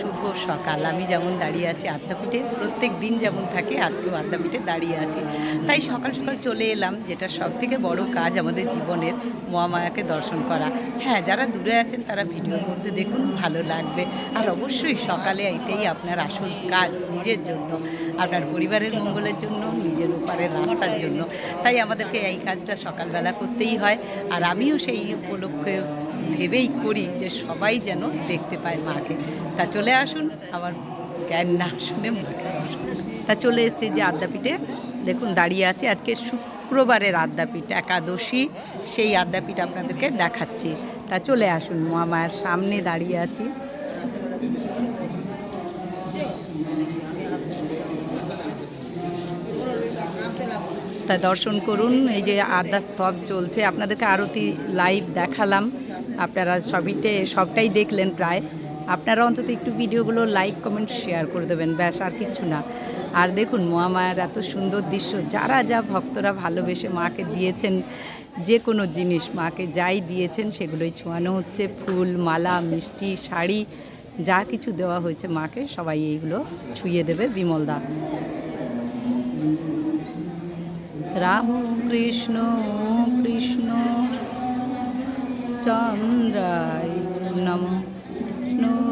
শুভ সকাল। আমি যেমন দাঁড়িয়ে আছি আদ্যাপীঠে, প্রত্যেক দিন যেমন থাকে, আজকেও আদ্যাপীঠে দাঁড়িয়ে আছি। তাই সকাল সকাল চলে এলাম, যেটা সব থেকে বড় কাজ আমাদের জীবনের, মহামায়াকে দর্শন করা। হ্যাঁ যারা দূরে আছেন, তারা ভিডিওর মধ্যে দেখুন, ভালো লাগবে। আর অবশ্যই সকালে এটাই আপনার আসল কাজ, নিজের জন্য। আপনার পরিবারের মঙ্গলের জন্য, নিজের ওপারের রাস্তার জন্য। তাই আমাদেরকে এই কাজটা সকালবেলা করতেই হয়। আর আমিও সেই উপলক্ষে ভেবেই করি যে সবাই যেন দেখতে পায় মাকে। তা চলে আসুন আবার জ্ঞান না শুনে তা চলে এসেছি যে আদ্যাপীঠে। দেখুন, দাঁড়িয়ে আছে আজকে শুক্রবারের আদ্যাপীঠ, একাদশী। সেই আদ্যাপীঠ আপনাদেরকে দেখাচ্ছি। তা চলে আসুন, মহামায়ার সামনে দাঁড়িয়ে আছি। তা দর্শন করুন, এই যে আদ্যা স্তব চলছে, আপনাদেরকে আরতি লাইভ দেখালাম। আপনারা সবিটে সবটাই দেখলেন প্রায়। আপনারা অন্তত একটু ভিডিওগুলো লাইক কমেন্ট শেয়ার করে দেবেন, ব্যাস আর কিছু না। আর দেখুন, মহামায়ার এত সুন্দর দৃশ্য, যারা যা ভক্তরা ভালোবেসে মাকে দিয়েছেন, যে কোনো জিনিস মাকে যাই দিয়েছেন, সেগুলোই ছোঁয়ানো হচ্ছে। ফুল, মালা, মিষ্টি, শাড়ি, যা কিছু দেওয়া হয়েছে মাকে, সবাই এইগুলো ছুঁয়ে দেবে বিমল বিমলদা রাম কৃষ্ণ কৃষ্ণ। চন্দ্রায় নম।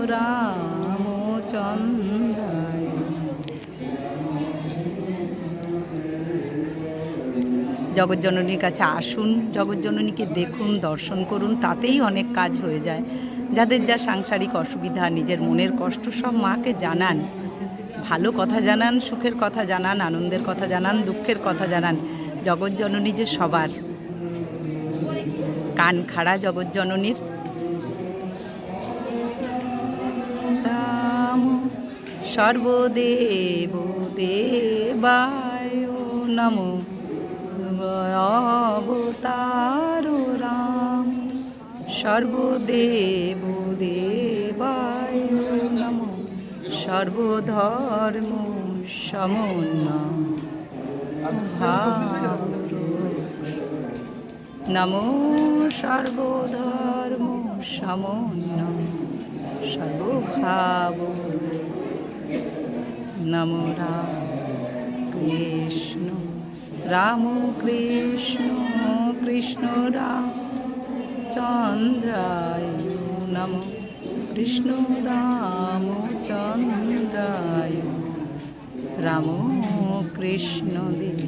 রাম চন্দ্রায়। জগৎজননীর কাছে আসুন জগৎজননীকে দেখুন, দর্শন করুন, তাতেই অনেক কাজ হয়ে যায়। যাদের যা সাংসারিক অসুবিধা, নিজের মনের কষ্ট সব মাকে জানান। ভালো কথা জানান, সুখের কথা জানান, আনন্দের কথা জানান, দুঃখের কথা জানান। জগৎজননী যে সবার। কান খাড়া জগৎজননীর রাম সর্বদেব দেবায় নম। অবতার রাম সর্বদেব দেবায় নম। সর্বধর্ম সমন্ন ভাব নমো সর্বধর্ম সমন্ন সর্বভাব নমো রাম কৃষ্ণ রাম কৃষ্ণ কৃষ্ণ রাম চন্দ্রায় নম কৃষ্ণ রাম চন্দ্রায় রাম কৃষ্ণ দেব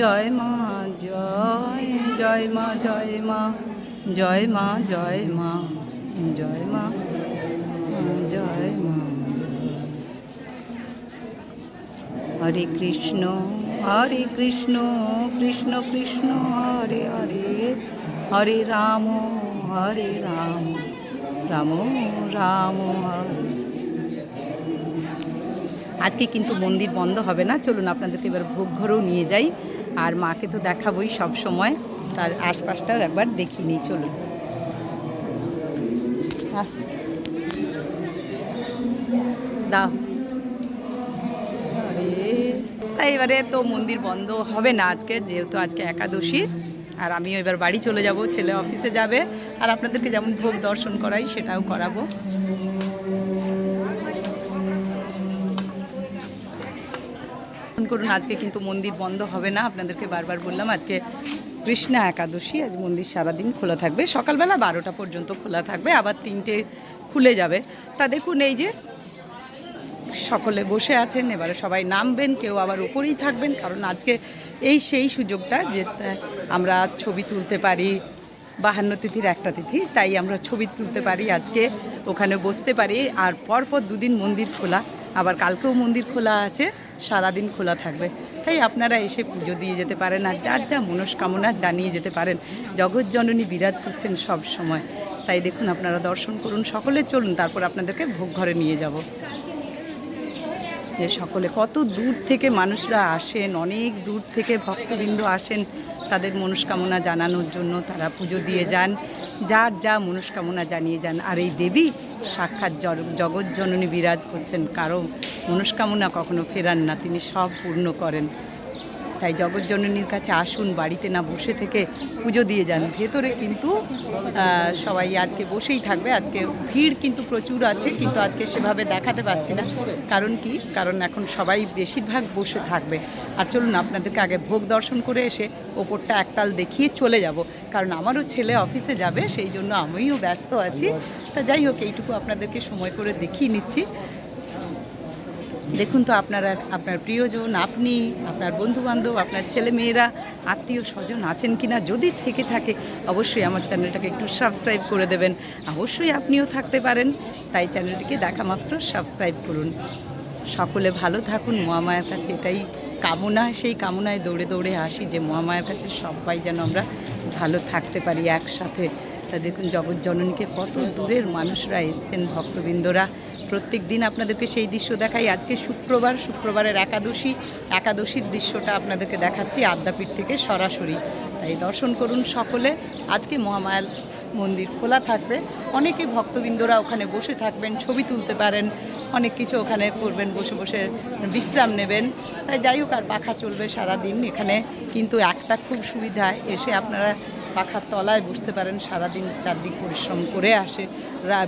জয় মা, জয় জয় মা জয় মা জয় মা জয় মা জয় মা জয় মা। হরে কৃষ্ণ হরে কৃষ্ণ কৃষ্ণ কৃষ্ণ, হরে হরে হরে রাম হরে রাম রাম রাম, হরে। আজকে কিন্তু মন্দির বন্ধ হবে না, চলুন আপনাদেরকে এবার ভোগ ঘরেও নিয়ে যাই। আর মাকে তো দেখাবই সব সময়। তার আশপাশটাও একবার দেখিয়ে নিই, চলুন। দাও। তাই এবারে তো মন্দির বন্ধ হবে না আজকে, যেহেতু আজকে একাদশী। আর আমিও এবার বাড়ি চলে যাব, ছেলে অফিসে যাবে। আর আপনাদেরকে যেমন ভোগ দর্শন করাই, সেটাও করাবো। করুন, আজকে কিন্তু মন্দির বন্ধ হবে না, আপনাদেরকে বারবার বললাম, আজকে কৃষ্ণা একাদশী, আজ মন্দির সারাদিন খোলা থাকবে। সকালবেলা বারোটা পর্যন্ত খোলা থাকবে, আবার তিনটে খুলে যাবে। তা দেখুন, এই যে সকলে বসে আছেন, এবারে সবাই নামবেন, কেউ আবার উপরেই থাকবেন, কারণ আজকে এই সেই সুযোগটা যে, আমরা ছবি তুলতে পারি, বাহান্ন তিথির একটা তিথি, তাই আমরা ছবি তুলতে পারি, আজকে ওখানে বসতে পারি, আর পরপর দুদিন মন্দির খোলা, আবার কালকেও মন্দির খোলা আছে। সারাদিন খোলা থাকবে। তাই আপনারা এসে পুজো দিয়ে যেতে পারেন আর যার যা মনস্কামনা জানিয়ে যেতে পারেন। জগৎজননী বিরাজ করছেন সব সময়। তাই দেখুন আপনারা দর্শন করুন, সকলে চলুন, তারপর আপনাদেরকে ভোগ ঘরে নিয়ে যাব। যে সকলে কত দূর থেকে মানুষরা আসেন, অনেক দূর থেকে ভক্তবৃন্দ আসেন তাদের মনস্কামনা জানানোর জন্য তারা পুজো দিয়ে যান। যার যা মনস্কামনা জানিয়ে যান। আর এই দেবী সাক্ষাৎ জগৎ জননী বিরাজ করছেন কারও মনস্কামনা কখনো ফেরান না তিনি সব পূর্ণ করেন। তাই জগৎজননীর কাছে আসুন, বাড়িতে না বসে থেকে পুজো দিয়ে যান। ভেতরে কিন্তু সবাই আজকে বসেই থাকবে। আজকে ভিড় কিন্তু প্রচুর আছে, কিন্তু আজকে সেভাবে দেখাতে পাচ্ছি না। কারণ কি? কারণ এখন সবাই বেশিরভাগ বসে থাকবে। আর চলুন, আপনাদেরকে আগে ভোগ দর্শন করে এসে ওপরটা একতাল দেখিয়ে চলে যাব। কারণ আমারও ছেলে অফিসে যাবে, সেই জন্য আমিও ব্যস্ত আছি। তা যাই হোক, এইটুকু আপনাদেরকে সময় করে দেখিয়ে নিচ্ছি। দেখুন তো আপনারা আপনার প্রিয়জন, আপনি, আপনার বন্ধুবান্ধব, আপনার ছেলে মেয়েরা আত্মীয় স্বজন আছেন কি না যদি থেকে থাকে, অবশ্যই আমার চ্যানেলটাকে একটু সাবস্ক্রাইব করে দেবেন। অবশ্যই আপনিও থাকতে পারেন, তাই চ্যানেলটিকে দেখা মাত্র সাবস্ক্রাইব করুন। সকলে ভালো থাকুন, মহামায়ার কাছে এটাই কামনা, সেই কামনায় দৌড়ে দৌড়ে আসি যে মহামায়ার কাছে সবাই যেন আমরা ভালো থাকতে পারি একসাথে। তা দেখুন জগৎ জননীকে কত দূরের মানুষরা এসছেন, ভক্তবৃন্দরা। প্রত্যেক দিন আপনাদেরকে সেই দৃশ্য দেখাই। আজকে শুক্রবার, শুক্রবারের একাদশী। একাদশীর দৃশ্যটা আপনাদেরকে দেখাচ্ছি আদ্যাপীঠ থেকে সরাসরি। তাই দর্শন করুন সকলে। আজকে মহামায়াল মন্দির খোলা থাকবে। অনেকে ভক্তবৃন্দরা ওখানে বসে থাকবেন, ছবি তুলতে পারেন। অনেক কিছু ওখানে করবেন, বসে বসে বিশ্রাম নেবেন। তাই যাই হোক, আর পাখা চলবে সারা দিন এখানে। কিন্তু একটা খুব সুবিধা, এসে আপনারা পাখার তলায় বসতে পারেন, সারাদিন চারদিক পরিশ্রম করে আসে।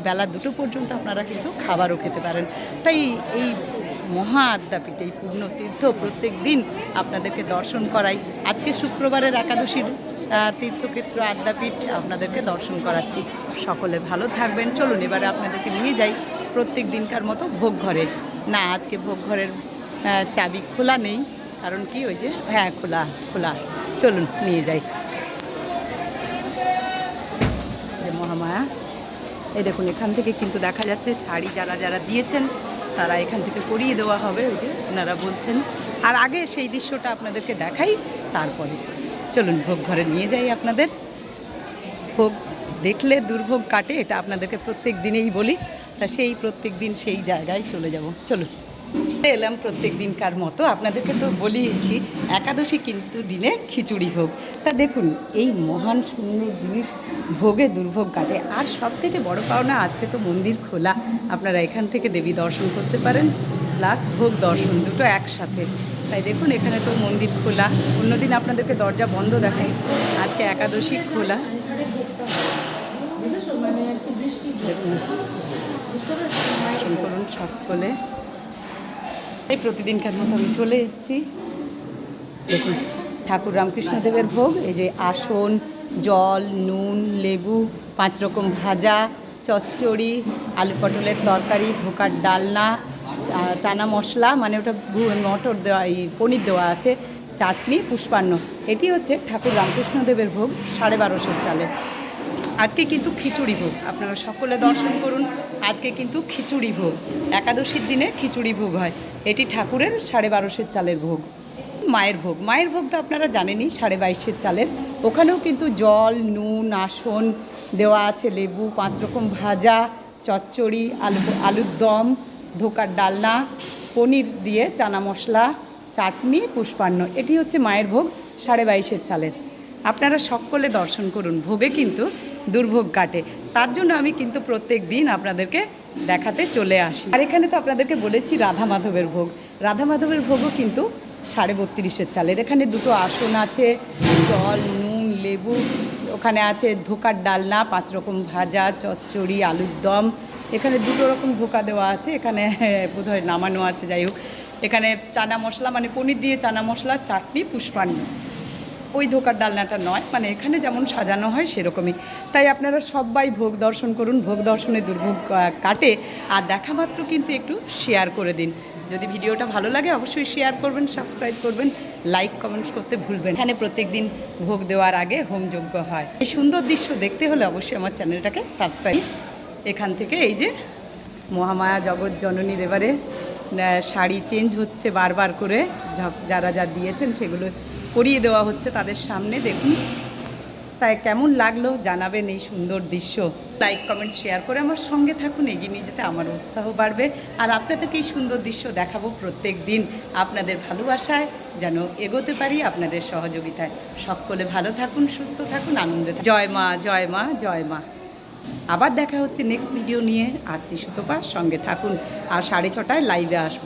বেলা দুটো পর্যন্ত আপনারা কিন্তু খাবারও খেতে পারেন। তাই এই মহা আদ্যাপীঠ, এই পূর্ণ তীর্থ প্রত্যেক দিন আপনাদেরকে দর্শন করাই। আজকে শুক্রবারের একাদশীর তীর্থক্ষেত্র আদ্যাপীঠ আপনাদেরকে দর্শন করাচ্ছি। সকলে ভালো থাকবেন। চলুন, এবারে আপনাদেরকে নিয়ে যাই প্রত্যেক দিনকার মতো ভোগ ঘরে। না, আজকে ভোগ ঘরের চাবি খোলা নেই। কারণ কি, ওই যে হ্যাঁ খোলা খোলা। চলুন, নিয়ে যাই। মহামায়া। এই দেখুন, এখান থেকে কিন্তু দেখা যাচ্ছে শাড়ি যারা যারা দিয়েছেন, তারা এখান থেকে করিয়ে দেওয়া হবে। ওই যে ওনারা বলছেন। আর আগে সেই দৃশ্যটা আপনাদেরকে দেখাই, তারপরে। চলুন, ভোগ ঘরে নিয়ে যাই আপনাদের। ভোগ দেখলে দুর্ভোগ কাটে, এটা আপনাদেরকে প্রত্যেক দিনেই বলি। তা সেই প্রত্যেক দিন সেই জায়গায় চলে যাব। চলুন। এলাম প্রত্যেক দিনকার মতো। আপনাদেরকে তো বলিয়েছি, একাদশী কিন্তু দিনে খিচুড়ি ভোগ। তা দেখুন, এই মহান সুন্দর জিনিস ভোগে দুর্ভোগ কাটে। আর সব থেকে বড় পাওনা, আজকে তো মন্দির খোলা। আপনারা এখান থেকে দেবী দর্শন করতে পারেন প্লাস ভোগ দর্শন, দুটো একসাথে। তাই দেখুন, এখানে তো মন্দির খোলা। অন্যদিন আপনাদেরকে দরজা বন্ধ দেখাই। আজকে একাদশী খোলা। সকলে। এই প্রতিদিনকার মতো আমি চলে এসেছি। দেখুন, ঠাকুর রামকৃষ্ণদেবের ভোগ, এই যে আসন, জল, নুন, লেবু, পাঁচ রকম ভাজা, চচ্চড়ি, আলু পটলের তরকারি, ধোকার ডালনা চানা মশলা মানে ওটা মটর দেওয়া, এই পনির দেওয়া আছে, চাটনি, পুষ্পান্ন। এটি হচ্ছে ঠাকুর রামকৃষ্ণদেবের ভোগ, সাড়ে বারোশোর চালের আজকে কিন্তু খিচুড়ি ভোগ। আপনারা সকলে দর্শন করুন, আজকে কিন্তু খিচুড়ি ভোগ। একাদশীর দিনে খিচুড়ি ভোগ হয়। এটি ঠাকুরের সাড়ে বারোশের চালের ভোগ, মায়ের ভোগ। মায়ের ভোগ তো আপনারা জানেনই, সাড়ে বাইশের চালের। ওখানেও কিন্তু জল, নুন, আসন দেওয়া আছে, লেবু, পাঁচ রকম ভাজা, চচ্চড়ি, আলু, আলুর দম, ধোকার ডালনা, পনির দিয়ে চানা মশলা, চাটনি, পুষ্পান্ন। এটি হচ্ছে মায়ের ভোগ সাড়ে বাইশের চালের। আপনারা সকলে দর্শন করুন। ভোগে কিন্তু দুর্ভোগ কাটে। তার জন্য আমি কিন্তু প্রত্যেক দিন আপনাদেরকে দেখাতে চলে আসি। আর এখানে তো আপনাদেরকে বলেছি রাধা মাধবের ভোগ। রাধা মাধবের ভোগও কিন্তু সাড়ে বত্রিশের চালের। এখানে দুটো আসন আছে, জল, নুন, লেবু। ওখানে আছে ধোকার ডালনা, পাঁচ রকম ভাজা, চচ্চড়ি, আলুর দম। এখানে দুটো রকম ধোকা দেওয়া আছে। এখানে বোধহয় নামানো আছে, যাই হোক। এখানে চানা মশলা মানে পনির দিয়ে চানা মশলা, চাটনি পুষ্পান্ন ওই ধোকার ডালনাটা নয় মানে এখানে যেমন সাজানো হয় সেরকমই। তাই আপনারা সবাই ভোগ দর্শন করুন, ভোগ দর্শনে দুর্ভোগ কাটে। আর দেখা মাত্র কিন্তু একটু শেয়ার করে দিন। যদি ভিডিওটা ভালো লাগে, অবশ্যই শেয়ার করবেন সাবস্ক্রাইব করবেন লাইক কমেন্টস করতে ভুলবেন এখানে প্রত্যেক দিন ভোগ দেওয়ার আগে হোমযজ্ঞ হয়। এই সুন্দর দৃশ্য দেখতে হলে অবশ্যই আমার চ্যানেলটাকে সাবস্ক্রাইব এখান থেকে এই যে মহামায়া জগৎ জননীর এবারে শাড়ি চেঞ্জ হচ্ছে বারবার করে যারা যা দিয়েছেন সেগুলো পরিয়ে দেওয়া হচ্ছে তাদের সামনে, দেখুন। তাই কেমন লাগল জানাবেন এই সুন্দর দৃশ্য। লাইক কমেন্ট শেয়ার করে আমার সঙ্গে থাকুন, এগিয়ে নিয়ে যেতে আমার উৎসাহ বাড়বে। আর আপনাদেরকে এই সুন্দর দৃশ্য দেখাবো প্রত্যেক দিন আপনাদের ভালোবাসায়, যেন এগোতে পারি আপনাদের সহযোগিতায়। সকলে ভালো থাকুন, সুস্থ থাকুন, আনন্দে জয় মা জয় মা জয় মা। আবার দেখা হচ্ছে নেক্সট ভিডিও নিয়ে। আসছি সুতপা, সঙ্গে থাকুন। আর সাড়ে ছটায় লাইভে আসব।